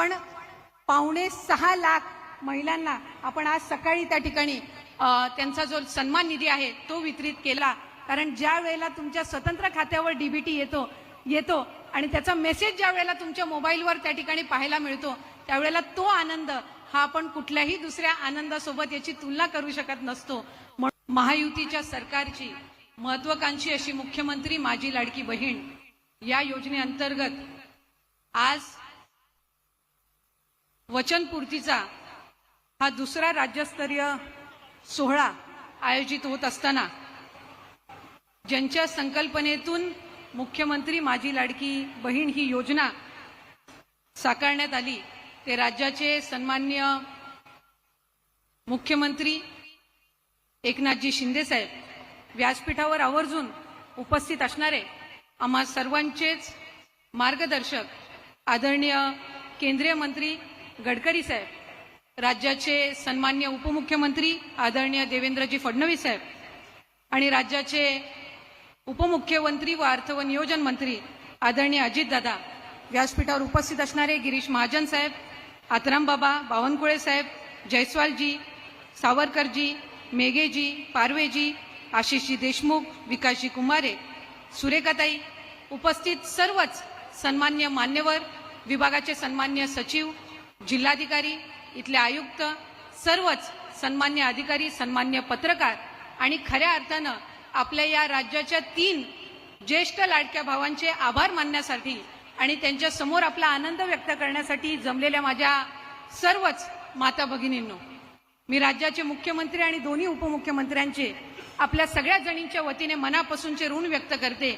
पण पावणे सहा लाख महिलांना आपण आज सकाळी त्या ठिकाणी त्यांचा जो सन्मान निधी आहे तो वितरित केला. कारण ज्या वेळेला तुमच्या स्वतंत्र खात्यावर डीबीटी येतो येतो आणि त्याचा मेसेज ज्या वेळेला तुमच्या मोबाईलवर त्या ठिकाणी पाहायला मिळतो त्यावेळेला तो आनंद हा आपण कुठल्याही दुसऱ्या आनंदासोबत याची तुलना करू शकत नसतो. म्हणून महायुतीच्या सरकारची महत्वाकांक्षी अशी मुख्यमंत्री माझी लाडकी बहीण या योजनेअंतर्गत आज वचनपूर्तीचा हा दुसरा राज्यस्तरीय सोहळा आयोजित होत असताना ज्यांच्या संकल्पनेतून मुख्यमंत्री माझी लाडकी बहीण ही योजना साकारण्यात आली ते राज्याचे सन्मान्य मुख्यमंत्री एकनाथजी शिंदेसाहेब व्यासपीठावर आवर्जून उपस्थित असणारे आम्हा सर्वांचेच मार्गदर्शक आदरणीय केंद्रीय मंत्री गडकरी साहेब राज्याचे सन्मान्य उपमुख्यमंत्री आदरणीय देवेंद्रजी फडणवीस साहेब आणि राज्याचे उपमुख्यमंत्री व अर्थ व नियोजन मंत्री आदरणीय अजितदादा व्यासपीठावर उपस्थित असणारे गिरीश महाजन साहेब आतराम बाबा बावनकुळे साहेब जयस्वालजी सावरकरजी मेघेजी पारवेजी आशिषजी देशमुख विकासजी कुमारे सुरेखाताई उपस्थित सर्वच सन्मान्य मान्यवर विभागाचे सन्मान्य सचिव जिल्हाधिकारी इथले आयुक्त सर्वच सन्मान्य अधिकारी सन्मान्य पत्रकार आणि खऱ्या अर्थानं आपल्या या राज्याच्या तीन ज्येष्ठ लाडक्या भावांचे आभार मानण्यासाठी आणि त्यांच्यासमोर आपला आनंद व्यक्त करण्यासाठी जमलेल्या माझ्या सर्वच माता भगिनींनो मी राज्याचे मुख्यमंत्री आणि दोन्ही उपमुख्यमंत्र्यांचे आपल्या सगळ्या जणींच्या वतीने मनापासूनचे ऋण व्यक्त करते.